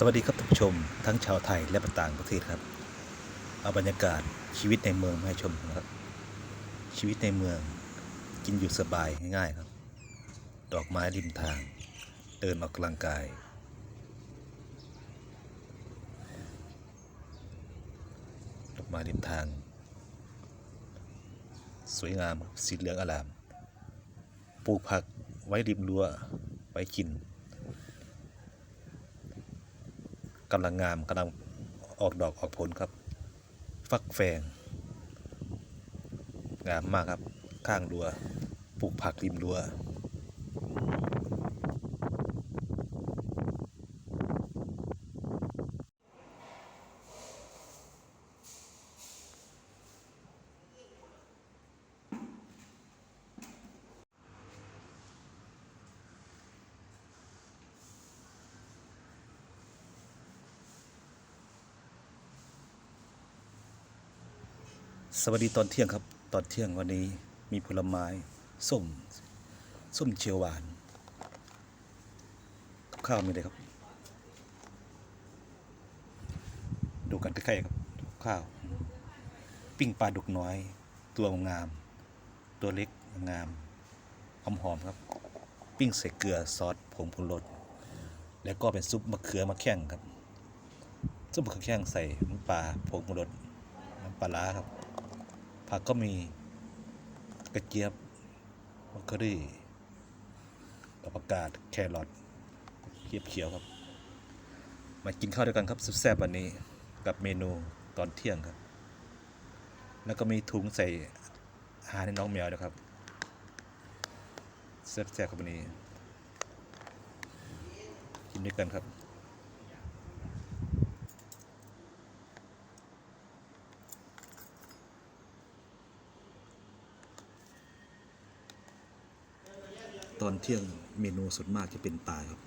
สวัสดีครับท่านผู้ชม ทั้งชาวไทยและต่างประเทศครับ เอาบรรยากาศชีวิตในเมืองมาให้ชมครับ ชีวิตในเมืองกินอยู่สบายง่ายๆครับ ดอกไม้ริมทาง เดินออกกำลังกาย ดอกไม้ริมทาง สวยงามสีเหลืองอลามปลูกผักไว้ริมรั้วไว้กิน กำลังงามกำลังออกดอกออกผลครับ ฟักแฟง งามมากครับ ข้างรั้วปลูกผักริมรั้ว สวัสดีตอนเที่ยงครับ ตอนเที่ยงวันนี้มีผลไม้ส้ม ส้มเชียวหวานกับข้าวมีอะไรครับ ดูกันใกล้ๆครับ ข้าว ปิ้งปลาดุกน้อย ตัวงาม ตัวเล็กงามหอมๆครับ ปิ้งใส่เกลือซอสผงปรุงรสแล้วก็เป็นซุปมะเขือมะแข้งครับซุปมะเขือแข้งใส่น้ำปลาผงปรุงรสน้ำปลาร้าครับ ผักก็มีกระเจี๊ยบมักกะรี่กับประกาศแครอทเขียบเขียวครับ มากินข้าวด้วยกันครับแซ่บวันนี้กับเมนูตอนเที่ยงครับ แล้วก็มีถุงใส่อาหารให้น้องแมวนะครับแซ่บๆครับวันนี้กินด้วยกันครับ ตอนเที่ยงเมนูส่วนมากจะเป็นปลาครับ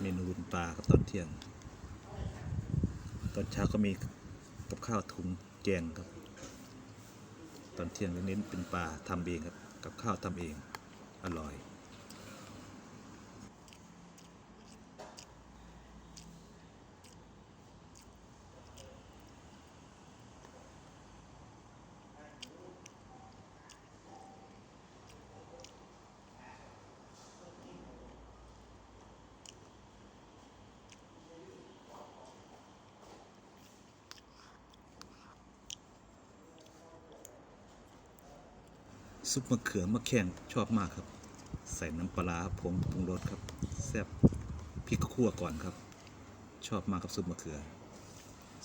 เมนูเป็นปลาครับตอนเที่ยง ตอนเช้าก็มีกับข้าวถุงแกงครับ ตอนเที่ยงเน้นเป็นปลาทำเองครับ กับข้าวทำเอง อร่อย ซุปมะเขือมะแข้งชอบมากครับ ใส่น้ำปลาผงปรุงรสครับแซ่บพริกขั่วก่อนครับ ชอบมากครับซุปมะเขือ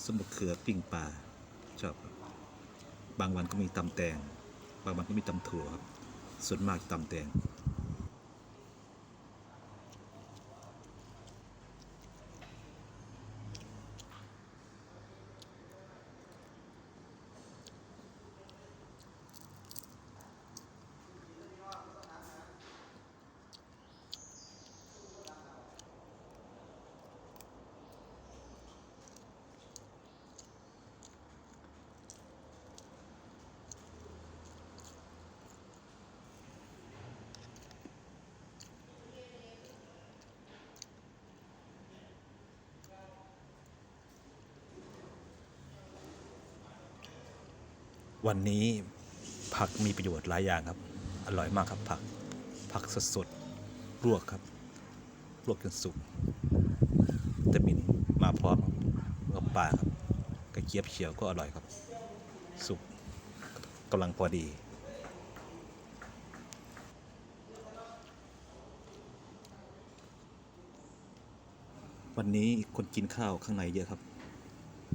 ซุปมะเขือปิ้งปลาชอบครับบางวันก็มีตำแตง บางวันก็มีตำถั่วครับส่วนมากตำแตง วันนี้ผักมีประโยชน์หลายอย่างครับ อร่อยมากครับผัก ผักสดๆลวกครับ ลวกจนสุกวิตามินมาพร้อมกับปลาครับกระเจี๊ยบเขียวก็อร่อยครับ สุกกำลังพอดี วันนี้คนกินข้าวข้างในเยอะครับ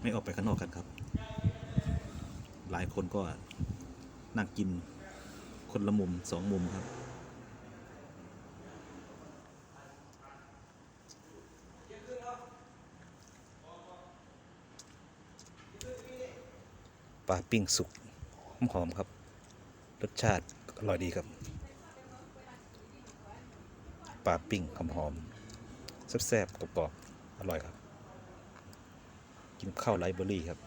ไม่ออกไปข้างนอกกันครับ หลายคนก็นั่งกินคนละมุมสองมุมครับ ปลาปิ้งสุกหอมๆครับ รสชาติอร่อยดีครับ ปลาปิ้งหอมๆแซ่บๆกรอบๆอร่อยครับ กินข้าวไรเบอรี่ครับ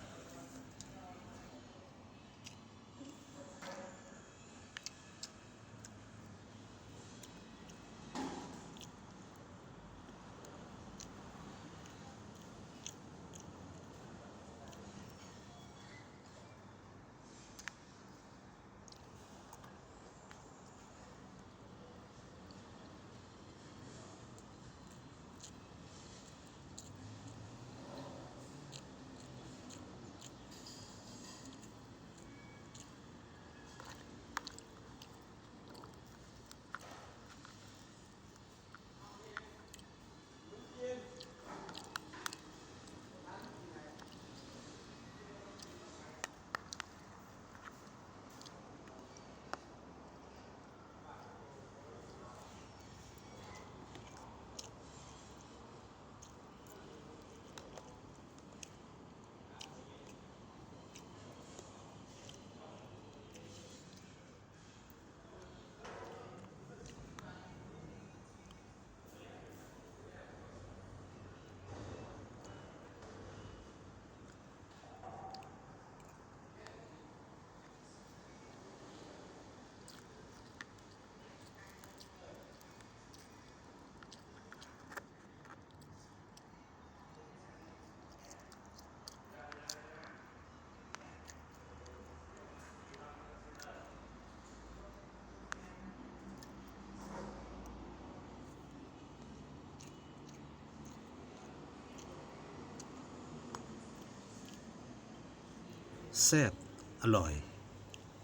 แซ่บอร่อย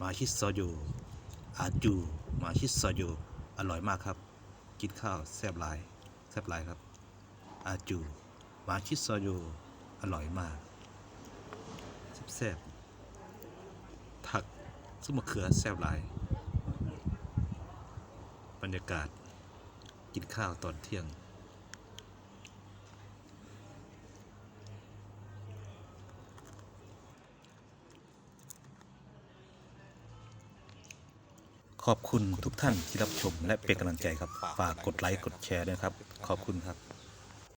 มาชิซอโยอาจู มาชิซอโยอร่อยมากครับ กินข้าวแซ่บหลายแซ่บหลายครับ อาจู มาชิซอโยอร่อยมากแซ่บผักซุปมะเขือแซ่บหลาย บรรยากาศกินข้าวตอนเที่ยง ขอบคุณทุกท่านที่รับชมและเป็นกำลังใจครับ ฝากกดไลค์กดแชร์ด้วยครับ ขอบคุณครับ